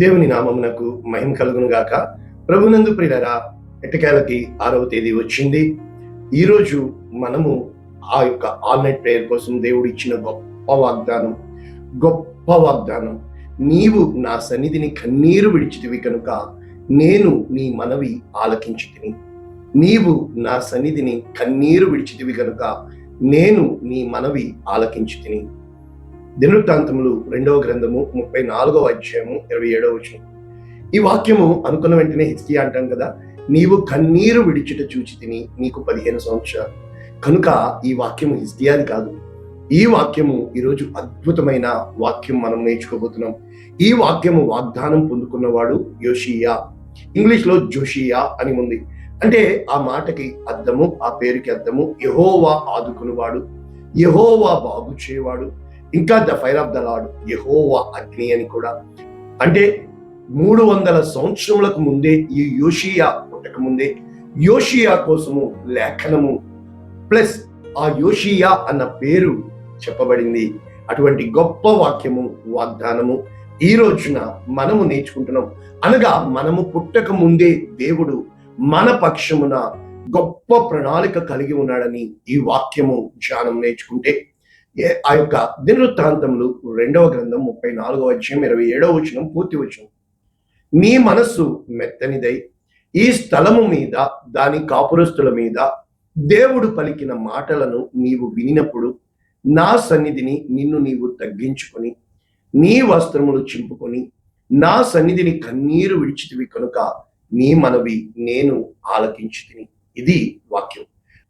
దేవుని నామమునకు మహిమ కలుగును గాక ప్రభునందు ప్రియులరా ఎట్టకేలకి ఆరవ తేదీ వచ్చింది. ఈరోజు మనము ఆ యొక్క ఆల్ నైట్ ప్రేయర్ కోసం దేవుడు ఇచ్చిన గొప్ప వాగ్దానం గొప్ప వాగ్దానం. నీవు నా సన్నిధిని కన్నీరు విడిచితివి కనుక నేను నీ మనవి ఆలకించి తిని నీవు నా సన్నిధిని కన్నీరు విడిచితివి కనుక నేను నీ మనవి ఆలకించి తిని దినవృత్తాంతములు రెండవ గ్రంథము ముప్పై నాలుగవ అధ్యాయము ఇరవై ఏడవ వచనం. ఈ వాక్యము అనుకున్న వెంటనే హిస్కియా అంటాం కదా నీవు కన్నీరు విడిచుట చూచి తిని నీకు పదిహేను సంవత్సరాలు. కనుక ఈ వాక్యము హిస్కియాది కాదు. ఈ వాక్యము ఈరోజు అద్భుతమైన వాక్యం మనం నేర్చుకోబోతున్నాం. ఈ వాక్యము వాగ్దానం పొందుకున్నవాడు యోషియా. ఇంగ్లీష్లో జోషియా అని ఉంది. అంటే ఆ మాటకి అర్థము ఆ పేరుకి అర్థము యహోవా ఆదుకునివాడు యహోవా బాగు చేయవాడు. ఇంకా the fire of the lord Jehovah అగ్ని అని కూడా. అంటే మూడు వందల సంవత్సరములకు ముందే ఈ యోషియా పుట్టక ముందే యోషియా కోసము లేఖనము ప్లస్ ఆ యోషియా అన్న పేరు చెప్పబడింది. అటువంటి గొప్ప వాక్యము వాగ్దానము ఈ రోజున మనము నేర్చుకుంటున్నాం. అనగా మనము పుట్టక ముందే దేవుడు మన పక్షమున గొప్ప ప్రణాళిక కలిగి ఉన్నాడని ఈ వాక్యము ధ్యానం నేర్చుకుంటే ఆ యొక్క దినవృత్తాంతములు రెండవ గ్రంథం ముప్పై నాలుగవ అధ్యాయం ఇరవై ఏడవ వచనం పూర్తి వచనం. నీ మనస్సు మెత్తనిదై ఈ స్థలము మీద దాని కాపురస్తుల మీద దేవుడు పలికిన మాటలను నీవు వినినప్పుడు నా సన్నిధిని నిన్ను నీవు తగ్గించుకొని నీ వస్త్రములు చింపుకొని నా సన్నిధిని కన్నీరు విడిచితివి కనుక నీ మనవి నేను ఆలకించి తిని ఇది వాక్యం.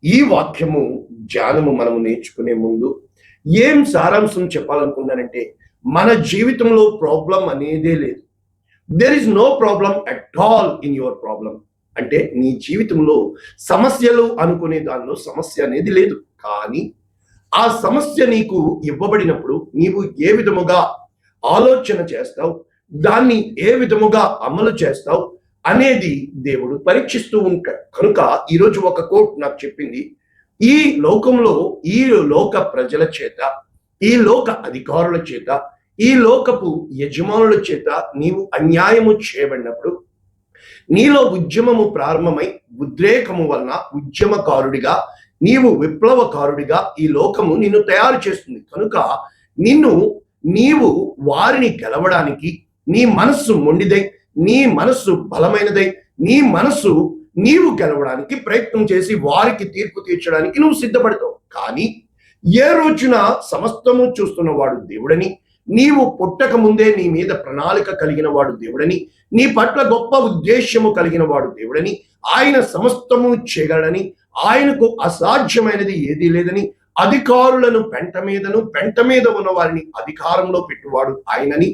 ఈ వాక్యము ధ్యానము మనము నేర్చుకునే ముందు ఏం సారాంశం చెప్పాలనుకున్నానంటే మన జీవితంలో ప్రాబ్లం అనేదే లేదు. There is no problem at all in your problem అంటే నీ జీవితంలో సమస్యలు అనుకునే దానిలో సమస్య అనేది లేదు. కానీ ఆ సమస్య నీకు ఇవ్వబడినప్పుడు నీవు ఏ విధముగా ఆలోచన చేస్తావు దాన్ని ఏ విధముగా అమలు చేస్తావు అనేది దేవుడు పరీక్షిస్తూ ఉంటాడు కనుక ఈరోజు ఒక కోట్ నాకు చెప్పింది. ఈ లోకంలో ఈ లోక ప్రజల చేత ఈ లోక అధికారుల చేత ఈ లోకపు యజమానుల చేత నీవు అన్యాయము చేయబడినప్పుడు నీలో ఉద్యమము ప్రారంభమై ఉద్రేకము వలన ఉద్యమకారుడిగా నీవు విప్లవకారుడిగా ఈ లోకము నిన్ను తయారు చేస్తుంది. కనుక నిన్ను నీవు వారిని గెలవడానికి నీ మనస్సు మొండిదై నీ మనస్సు బలమైనదై నీ మనస్సు నీవు గెలవడానికి ప్రయత్నం చేసి వారికి తీర్పు తీర్చడానికి నువ్వు సిద్ధపడతావు. కానీ ఏ రోజున సమస్తము చూస్తున్న వాడు దేవుడని నీవు పుట్టక ముందే నీ మీద ప్రణాళిక కలిగిన వాడు దేవుడని నీ పట్ల గొప్ప ఉద్దేశ్యము కలిగిన వాడు దేవుడని ఆయన సమస్తము చేయగలడని ఆయనకు అసాధ్యమైనది ఏదీ లేదని అధికారులను పెంట మీదను పెంట మీద ఉన్న వారిని అధికారంలో పెట్టువాడు ఆయనని.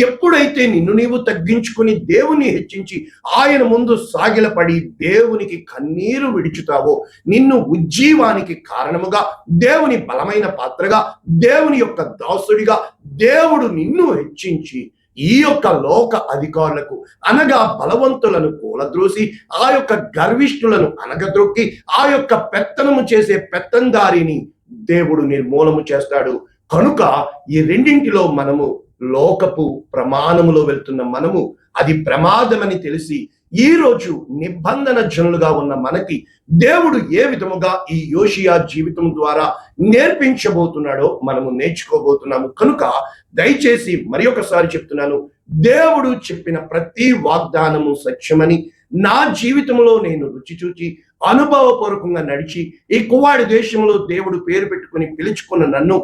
ఎప్పుడైతే నిన్ను నీవు తగ్గించుకుని దేవుని హెచ్చించి ఆయన ముందు సాగిలపడి దేవునికి కన్నీరు విడుచుతావో నిన్ను ఉజ్జీవానికి కారణముగా దేవుని బలమైన పాత్రగా దేవుని యొక్క దాసుడిగా దేవుడు నిన్ను హెచ్చించి ఈ యొక్క లోక అధికారులకు అనగా బలవంతులను కూలద్రోసి ఆ యొక్క గర్విష్ఠులను అనగద్రొక్కి ఆ యొక్క పెత్తనము చేసే పెత్తందారిని దేవుడు నిర్మూలము చేస్తాడు. కనుక ఈ రెండింటిలో మనము లోకపు ప్రమాణములో వెళ్తున్న మనము అది ప్రమాదమని తెలిసి ఈ రోజు నిబంధన జనులుగా ఉన్న మనకి దేవుడు ఏ విధముగా ఈ యోషియా జీవితం ద్వారా నేర్పించబోతున్నాడో మనము నేర్చుకోబోతున్నాము. కనుక దయచేసి మరి ఒకసారి చెప్తున్నాను దేవుడు చెప్పిన ప్రతి వాగ్దానము సత్యమని నా జీవితంలో నేను రుచి చూచి అనుభవపూర్వకంగా నడిచి ఈ కువాడి దేశంలో దేవుడు పేరు పెట్టుకుని పిలుచుకున్న నన్ను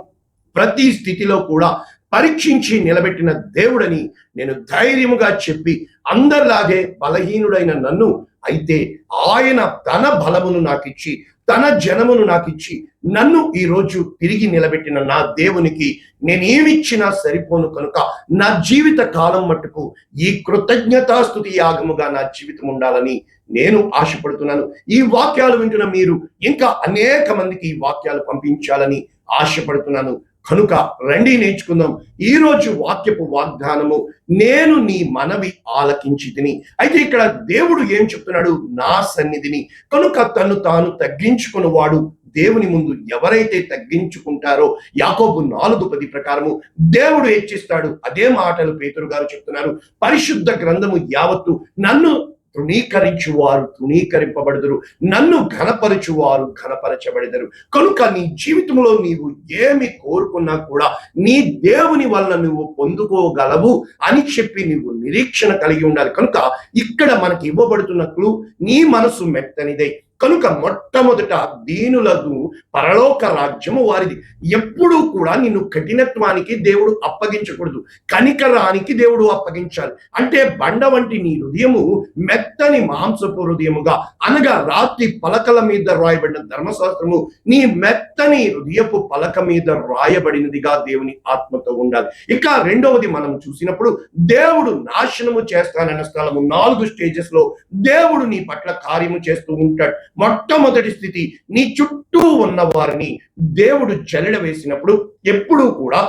ప్రతి స్థితిలో కూడా పరీక్షించి నిలబెట్టిన దేవుడని నేను ధైర్యముగా చెప్పి అందరిలాగే బలహీనుడైన నన్ను అయితే ఆయన తన బలమును నాకిచ్చి తన జనమును నాకిచ్చి నన్ను ఈ రోజు తిరిగి నిలబెట్టిన నా దేవునికి నేనేమిచ్చినా సరిపోను కనుక నా జీవిత కాలం మట్టుకు ఈ కృతజ్ఞతాస్థుతి యాగముగా నా జీవితం ఉండాలని నేను ఆశపడుతున్నాను. ఈ వాక్యాలు వింటున్న మీరు ఇంకా అనేక మందికి ఈ వాక్యాలు పంపించాలని ఆశపడుతున్నాను. కనుక రండి నేర్చుకుందాం. ఈ రోజు వాక్యపు వాగ్దానము నేను నీ మనవి ఆలకించి తిని. అయితే ఇక్కడ దేవుడు ఏం చెప్తున్నాడు? నా సన్నిధిని. కనుక తను తాను తగ్గించుకుని వాడు దేవుని ముందు ఎవరైతే తగ్గించుకుంటారో యాకోబు నాలుగు పది ప్రకారము దేవుడు హెచ్చిస్తాడు అదే మాటలు పేతురు గారు చెప్తున్నారు. పరిశుద్ధ గ్రంథము యావత్తు నన్ను తృణీకరించువారు తృణీకరింపబడదురు. నన్ను ఘనపరచువారు ఘనపరచబడదరు. కనుక నీ జీవితంలో నీవు ఏమి కోరుకున్నా కూడా నీ దేవుని వల్ల నువ్వు పొందుకోగలవు అని చెప్పి నువ్వు నిరీక్షణ కలిగి ఉండాలి. కనుక ఇక్కడ మనకి ఇవ్వబడుతున్న క్లూ నీ మనసు మెత్తనిదే. కనుక మొట్టమొదట దీనులకు పరలోక రాజ్యము వారిది. ఎప్పుడూ కూడా నిన్ను కఠినత్వానికి దేవుడు అప్పగించకూడదు. కనికరానికి దేవుడు అప్పగించాలి. అంటే బండ వంటి నీ హృదయము మెత్తని మాంసపు హృదయముగా అనగా రాత్రి పలకల మీద రాయబడిన ధర్మశాస్త్రము నీ మెత్తని హృదయపు పలక మీద రాయబడినదిగా దేవుని ఆత్మతో ఉండాలి. ఇక రెండవది మనం చూసినప్పుడు దేవుడు నాశనము చేస్తానన్న స్థలము నాలుగు స్టేజెస్లో దేవుడు నీ పట్ల కార్యము చేస్తూ ఉంటాడు. మొట్టమొదటి స్థితి నీ చుట్టూ ఉన్న వారిని దేవుడు జల్లెడ వేసినప్పుడు ఎప్పుడూ కూడా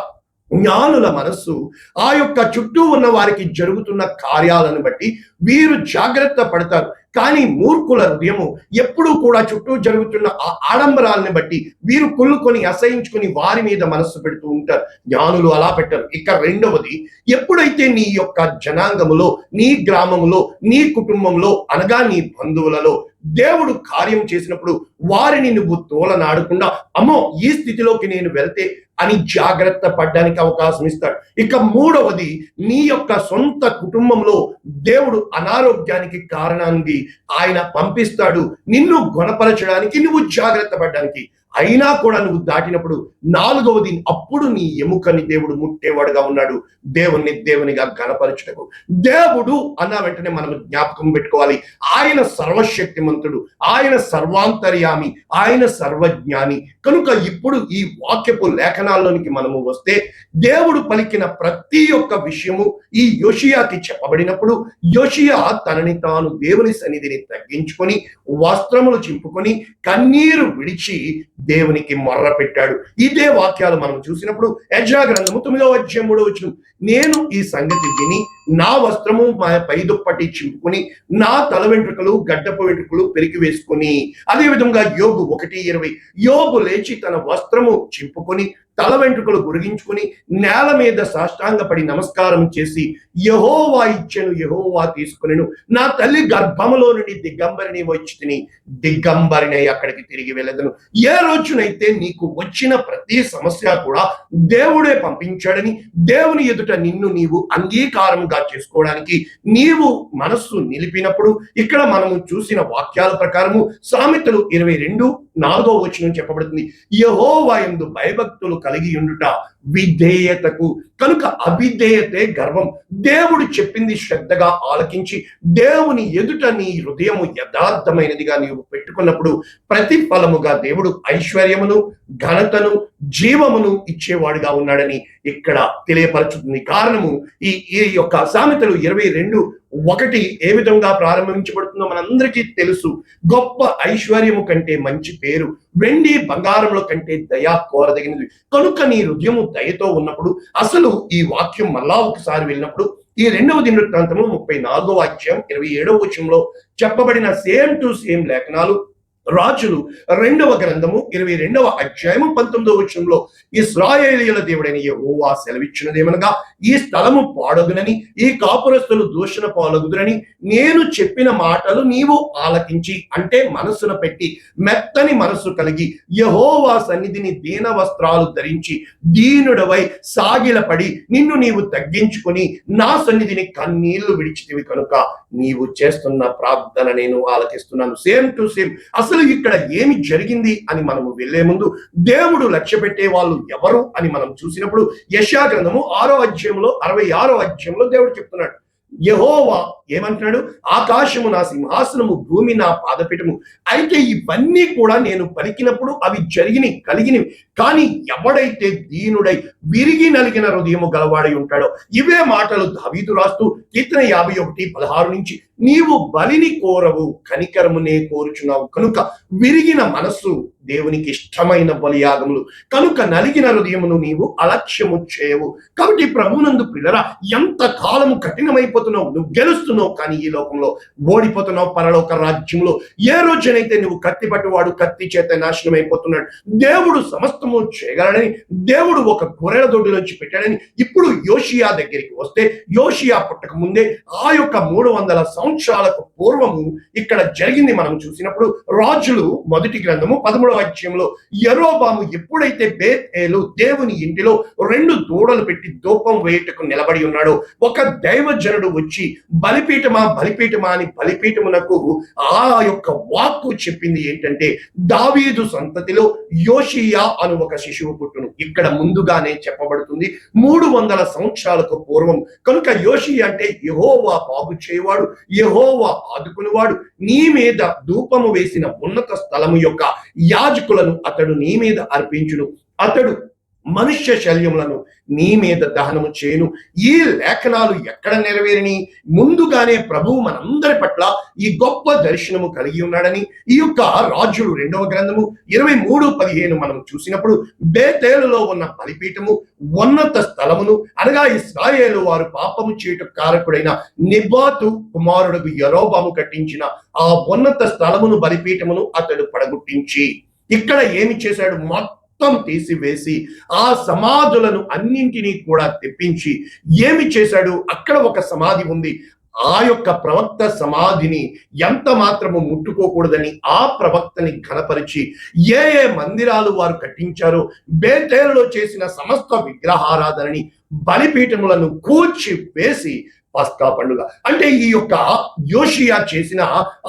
జ్ఞానుల మనస్సు ఆ యొక్క చుట్టూ ఉన్న వారికి జరుగుతున్న కార్యాలను బట్టి వీరు జాగ్రత్త పడతారు. కానీ మూర్ఖుల హృదయము ఎప్పుడూ కూడా చుట్టూ జరుగుతున్న ఆ ఆడంబరాలను బట్టి వీరు కుళ్ళుకొని అసహించుకొని వారి మీద మనస్సు పెడుతూ ఉంటారు. జ్ఞానులు అలా పెట్టరు. ఇక రెండవది ఎప్పుడైతే నీ యొక్క జనాంగములో నీ గ్రామంలో నీ కుటుంబంలో అనగా నీ బంధువులలో దేవుడు కార్యం చేసినప్పుడు వారిని నువ్వు తోలనాడకుండా అమ్మో ఈ స్థితిలోకి నేను వెళ్తే అని జాగ్రత్త పడ్డానికి అవకాశం ఇస్తాడు. ఇక మూడవది నీ యొక్క సొంత కుటుంబంలో దేవుడు అనారోగ్యానికి కారణాన్ని ఆయన పంపిస్తాడు. నిన్ను గుణపరచడానికి నువ్వు జాగ్రత్త పడ్డానికి. అయినా కూడా నువ్వు దాటినప్పుడు నాలుగవది అప్పుడు నీ ఎముకని దేవుడు ముట్టేవాడుగా ఉన్నాడు. దేవుణ్ణి దేవునిగా గణపరచుటకు. దేవుడు అన్న వెంటనే మనం జ్ఞాపకం పెట్టుకోవాలి. ఆయన సర్వశక్తిమంతుడు ఆయన సర్వాంతర్యామి ఆయన సర్వజ్ఞాని. కనుక ఇప్పుడు ఈ వాక్యపు లేఖనాల్లోనికి మనము వస్తే దేవుడు పలికిన ప్రతి ఒక్క విషయము ఈ యోషియాకి చెప్పబడినప్పుడు యోషియా తనని తాను దేవుని సన్నిధిని తగ్గించుకొని వస్త్రములు చింపుకొని కన్నీరు విడిచి దేవునికి మొర్ర పెట్టాడు. ఇదే వాక్యాలు మనం చూసినప్పుడు యజ్రా గ్రంథము తొమ్మిదో అధ్యాయం మూడో వచ్చిన నేను ఈ సంగతి విని నా వస్త్రము మా పైదుప్పటి చింపుకొని నా తల వెంట్రుకలు గడ్డపు వెంట్రుకలు పెరికి వేసుకొని అదే విధంగా యోగు ఒకటి ఇరవై. యోగు లేచి తన వస్త్రము చింపుకొని తల వెంట్రుకలు గురిగించుకుని నేల మీద సాష్టాంగపడి నమస్కారం చేసి యహోవా ఇచ్చెను యహోవా తీసుకునేను. నా తల్లి గర్భములో నుండి దిగంబరిని వచ్చి తిని దిగంబరిని అక్కడికి తిరిగి వెళ్ళదను. ఏ రోజునైతే నీకు వచ్చిన ప్రతి సమస్య కూడా దేవుడే పంపించాడని దేవుని ఎదుట నిన్ను నీవు అంగీకారంగా చేసుకోవడానికి నీవు మనస్సు నిలిపినప్పుడు ఇక్కడ మనము చూసిన వాక్యాల ప్రకారము సామెతలు ఇరవై రెండు నాలుగో వచనం చెప్పబడుతుంది. యహోవా ఎందు భయభక్తులు కలిగి ఉండుట విధేయతకు కనుక అవిధేయతే గర్వం. దేవుడు చెప్పింది శ్రద్ధగా ఆలకించి దేవుని ఎదుట నీ హృదయము యథార్థమైనదిగా నీవు పెట్టుకున్నప్పుడు ప్రతిఫలముగా దేవుడు ఐశ్వర్యమును ఘనతను జీవమును ఇచ్చేవాడుగా ఉన్నాడని ఇక్కడ తెలియపరచుతుంది. కారణము ఈ ఈ యొక్క సామెతలు ఇరవై రెండు ఒకటి ఏ విధంగా ప్రారంభించబడుతుందో మనందరికీ తెలుసు. గొప్ప ఐశ్వర్యము కంటే మంచి పేరు వెండి బంగారముల కంటే దయా కోరదగినది. కనుక నీ హృదయము దయతో ఉన్నప్పుడు అసలు ఈ వాక్యం మళ్ళా ఒకసారి వెళ్ళినప్పుడు ఈ రెండవ దినవృత్తాంతము ముప్పై నాలుగో వాక్యం ఇరవై ఏడవ వచనంలో చెప్పబడిన సేమ్ టు సేమ్ లేఖనాలు రాజులు. రెండవ గ్రంథము ఇరవై రెండవ అధ్యాయము పంతొమ్మిదవ వచనంలో ఇస్రాయేలియల దేవుడైన యహోవా సెలవిచ్చినదేమనగా ఈ స్థలము పాడగునని ఈ కాపురస్తులు దూషణ పాలగుదురని నేను చెప్పిన మాటలు నీవు ఆలకించి అంటే మనస్సున పెట్టి మెత్తని మనస్సు కలిగి యహోవా సన్నిధిని దీన వస్త్రాలు ధరించి దీనుడవై సాగిలపడి నిన్ను నీవు తగ్గించుకొని నా సన్నిధిని కన్నీళ్ళు విడిచితివి కనుక నీవు చేస్తున్న ప్రార్థన నేను ఆలకిస్తున్నాను. సేమ్ టు సేమ్ అసలు ఇక్కడ ఏమి జరిగింది అని మనము వెళ్ళే ముందు దేవుడు లక్ష్య పెట్టే వాళ్ళు ఎవరు అని మనం చూసినప్పుడు యశా గ్రంథము ఆరో అధ్యాయంలో అరవై ఆరో అధ్యాయంలో దేవుడు చెప్తున్నాడు. యహోవా ఏమంటున్నాడు? ఆకాశము నా సింహాసనము భూమి నా పాదపీఠము. అయితే ఇవన్నీ కూడా నేను పలికినప్పుడు అవి జరిగినవి కలిగినవి కానీ ఎవడైతే దీనుడై విరిగి నలిగిన హృదయము గలవాడై ఉంటాడో ఇవే మాటలు దావీదు రాస్తూ కీర్తన యాభై ఒకటి పదహారు నుంచి నీవు బలిని కోరవు కనికరమునే కోరుచున్నావు. కనుక విరిగిన మనస్సు దేవునికి ఇష్టమైన బలియాగములు కనుక నలిగిన హృదయమును నీవు అలక్ష్యము చేయవు. కాబట్టి ప్రభునందు పిల్లరా ఎంత కాలము కఠినమైపోతున్నావు? నువ్వు గెలుస్తున్నావు. గెలుస్తున్నావు కానీ ఈ లోకంలో ఓడిపోతున్నావు పరలోక రాజ్యంలో. ఏ రోజునైతే నువ్వు కత్తి పట్టువాడు కత్తి చేత నాశనం అయిపోతున్నాడు దేవుడు సమస్తము చేయగలడని దేవుడు ఒక గొర్రెల దొడ్డులోంచి పెట్టాడని ఇప్పుడు యోషియా దగ్గరికి వస్తే యోషియా పుట్టక ముందే ఆ యొక్క మూడు వందల సంవత్సరాలకు పూర్వము ఇక్కడ జరిగింది మనం చూసినప్పుడు రాజులు మొదటి గ్రంథము పదమూడవ అధ్యాయంలో ఎరోబాము ఎప్పుడైతే బేతేలు దేవుని ఇంటిలో రెండు దూడలు పెట్టి దూపం వేయటకు నిలబడి ఉన్నాడో ఒక దైవజనుడు వచ్చి బలి బలిపీఠమా బలిపీఠమా అని బలిపీఠమునకు ఆ యొక్క వాక్కు చెప్పింది ఏంటంటే దావీదు సంతతిలో యోషియా అను ఒక శిశువు పుట్టును. ఇక్కడ ముందుగానే చెప్పబడుతుంది మూడు వందల సంవత్సరాలకు పూర్వం. కనుక యోషి అంటే యహోవా బాగు చేయవాడు యహోవా ఆదుకునివాడు. నీ మీద ధూపము వేసిన ఉన్నత స్థలము యొక్క యాజకులను అతడు నీ మీద అర్పించును. అతడు మనుష్య శల్యములను నీ మీద దహనము చేయను. ఈ లేఖనాలు ఎక్కడ నెరవేరిని? ముందుగానే ప్రభువు మనందరి పట్ల ఈ గొప్ప దర్శనము కలిగి ఉన్నాడని ఈ యొక్క రాజులు రెండవ గ్రంథము ఇరవై మూడు పదిహేను మనం చూసినప్పుడు బేతేలులో ఉన్న బలిపీఠము ఉన్నత స్థలమును అనగా ఇస్రాయేలు వారు పాపము చేయుట కారకుడైన నిబాతు కుమారుడు యరోబాము కట్టించిన ఆ ఉన్నత స్థలమును బలిపీఠమును అతడు పడగొట్టించి. ఇక్కడ ఏమి చేశాడు? మొత్తం తీసివేసి ఆ సమాధులను అన్నింటినీ కూడా తెప్పించి ఏమి చేశాడు? అక్కడ ఒక సమాధి ఉంది. ఆ యొక్క ప్రవక్త సమాధిని ఎంత మాత్రము ముట్టుకోకూడదని ఆ ప్రవక్తని ఘనపరిచి ఏ ఏ మందిరాలు వారు కట్టించారో బేతేలలో చేసిన సమస్త విగ్రహారాధనని బలిపీఠములను కూర్చి వేసి పస్కా పండుగ. అంటే ఈ యొక్క యోషియా చేసిన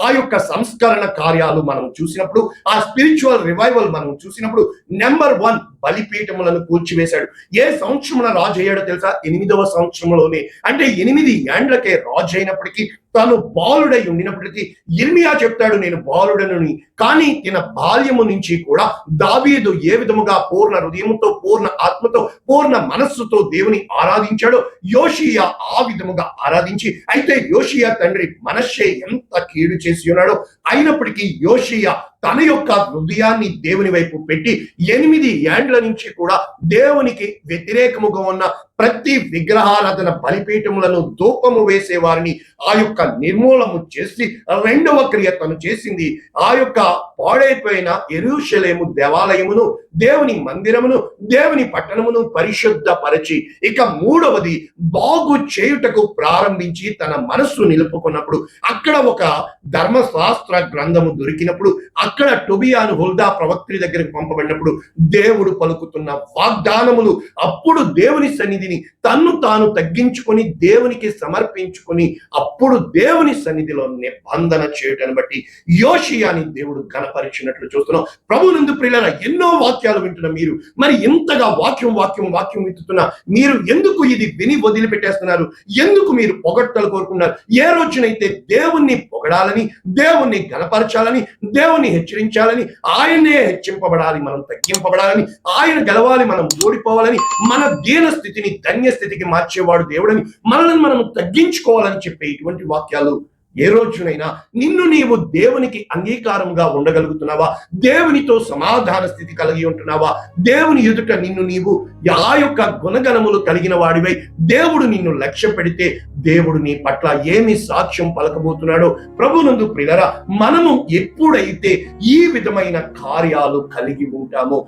ఆ యొక్క సంస్కరణ కార్యాలు మనం చూసినప్పుడు ఆ స్పిరిచువల్ రివైవల్ మనం చూసినప్పుడు నెంబర్ వన్ బలిపీఠములను కూర్చివేశాడు ఏ సంవత్సరమున రాజు అయ్యాడో తెలుసా? ఎనిమిదవ సంవత్సరంలోనే అంటే ఎనిమిది ఏండ్లకే రాజు అయినప్పటికీ తాను బాలుడై ఉండినప్పటికీ ఇర్మియా చెప్తాడు నేను బాలుడను కానీ తన బాల్యము నుంచి కూడా దావీదు ఏ విధముగా పూర్ణ హృదయముతో పూర్ణ ఆత్మతో పూర్ణ మనస్సుతో దేవుని ఆరాధించాడో యోషియా ఆ విధముగా ఆరాధించి అయితే యోషియా తండ్రి మనస్సే ఎంత కీడు చేసి ఉన్నాడో అయినప్పటికీ యోషియా తన యొక్క హృదయాన్ని దేవుని వైపు పెట్టి ఎనిమిది ఏండ్ల నుంచి కూడా దేవునికి వ్యతిరేకముగా ఉన్న ప్రతి విగ్రహారాధన బలిపీఠములను ధూపము వేసే వారిని ఆ యొక్క నిర్మూలము చేసి రెండవ క్రియ తను చేసింది. ఆ యొక్క పాడైపోయిన ఎరుషలేము దేవాలయమును దేవుని మందిరమును దేవుని పట్టణమును పరిశుద్ధపరచి ఇక మూడవది బాగు చేయుటకు ప్రారంభించి తన మనస్సు నిలుపుకున్నప్పుడు అక్కడ ఒక ధర్మశాస్త్ర గ్రంథము దొరికినప్పుడు అక్కడ టొబియాను హుల్దా ప్రవక్తి దగ్గరికి పంపబడినప్పుడు దేవుడు పలుకుతున్న వాగ్దానములు అప్పుడు దేవుని సన్నిధి సన్నిధిని తన్ను తాను తగ్గించుకొని దేవునికి సమర్పించుకొని అప్పుడు దేవుని సన్నిధిలో నిబంధన చేయటాన్ని బట్టి యోషియాని దేవుడు కనపరిచినట్లు చూస్తున్నాం. ప్రభునందు ప్రియుల ఎన్నో వాక్యాలు వింటున్న మీరు. మరి ఇంతగా వాక్యం వాక్యం వాక్యం విత్తుతున్నా మీరు ఎందుకు ఇది విని వదిలిపెట్టేస్తున్నారు? ఎందుకు మీరు పొగట్టలు కోరుకున్నారు ఏ రోజునైతే దేవుణ్ణి పొగడాలని దేవుణ్ణి గనపరచాలని దేవుణ్ణి హెచ్చరించాలని ఆయనే హెచ్చింపబడాలి మనం తగ్గింపబడాలని ఆయన గెలవాలి మనం ఓడిపోవాలని మన దీన స్థితిని ధన్య స్థితికి మార్చేవాడు దేవుడని మనల్ని మనం తగ్గించుకోవాలని చెప్పే ఇటువంటి వాక్యాలు ఏ రోజునైనా నిన్ను నీవు దేవునికి అంగీకారంగా ఉండగలుగుతున్నావా? దేవునితో సమాధాన స్థితి కలిగి ఉంటున్నావా? దేవుని ఎదుట నిన్ను నీవు ఆ యొక్క గుణగణములు కలిగిన వాడివై దేవుడు నిన్ను లక్ష్య పెడితే దేవుడు నీ పట్ల ఏమి సాక్ష్యం పలకబోతున్నాడో? ప్రభునందు ప్రిలరా మనము ఎప్పుడైతే ఈ విధమైన కార్యాలు కలిగి ఉంటామో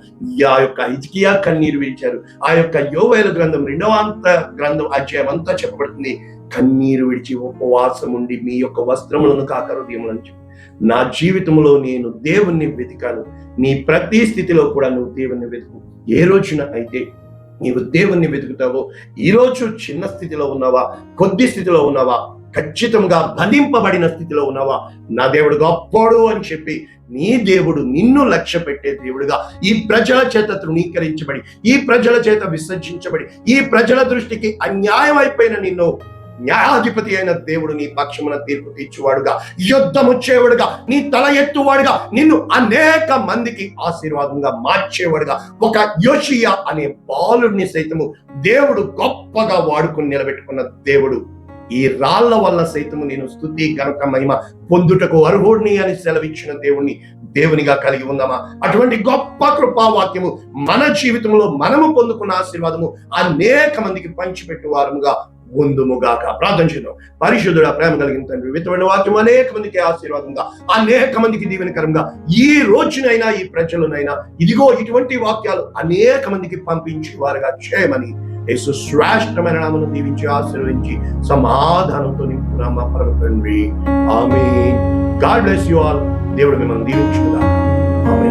ఆ యొక్క ఇజ్కియా కన్నీరు విడిచారు ఆ యొక్క యోవేల గ్రంథం రెండవ అంత గ్రంథం అధ్యాయం అంతా చెప్పబడుతుంది. కన్నీరు విడిచి ఉపవాసం ఉండి మీ యొక్క వస్త్రములను కాక హృదయములను నా జీవితంలో నేను దేవుణ్ణి వెతికాను. నీ ప్రతి స్థితిలో కూడా నువ్వు దేవుణ్ణి వెతుకు. ఏ రోజున అయితే నీవు దేవుణ్ణి వెతుకుతావో ఈ రోజు చిన్న స్థితిలో ఉన్నావా? కొద్ది స్థితిలో ఉన్నావా? ఖచ్చితంగా బంధింపబడిన స్థితిలో ఉన్నావా? నా దేవుడు గొప్పడు అని చెప్పి నీ దేవుడు నిన్ను లక్ష్య పెట్టే దేవుడుగా ఈ ప్రజల చేత తృణీకరించబడి ఈ ప్రజల చేత విసర్జించబడి ఈ ప్రజల దృష్టికి అన్యాయం అయిపోయిన నిన్ను న్యాయాధిపతి అయిన దేవుడు నీ పక్షమున తీర్పు తీర్చువాడుగా యుద్ధముచ్చేవాడుగా నీ తల ఎత్తువాడుగా నిన్ను అనేక మందికి ఆశీర్వాదంగా మార్చేవాడుగా. ఒక యోషియా అనే బాలుడిని సైతము దేవుడు గొప్పగా వాడుకుని నిలబెట్టుకున్న దేవుడు. ఈ రాళ్ళ వల్ల సైతము నేను స్థుతి గనక మహిమ పొందుటకు అర్హుడిని అని సెలవిచ్చిన దేవుణ్ణి దేవునిగా కలిగి ఉందామా అటువంటి గొప్ప కృపావాక్యము మన జీవితంలో మనము పొందుకున్న ఆశీర్వాదము అనేక మందికి పంచిపెట్టు వారముగా ఉందుముగాక ప్రార్థన చేద్దాం పరిశుద్ధుడ ప్రేమ కలిగిన తండ్రి విత్తమైన వాక్యం అనేక మందికి ఆశీర్వాదంగా అనేక మందికి దీవెనకరంగా ఈ రోజునైనా ఈ ప్రజలనైనా ఇదిగో ఇటువంటి వాక్యాలు అనేక మందికి పంపించి వారుగా చేయమని యేసు శ్రేష్టమైన నామను దీవించి ఆశీర్వదించి సమాధానంతో నింపుతున్నాం మా పరమ తండ్రి. ఆమె గాడ్ బ్లెస్ యు ఆల్. దేవుడు మిమ్మల్ని దీవించుగా ఆమె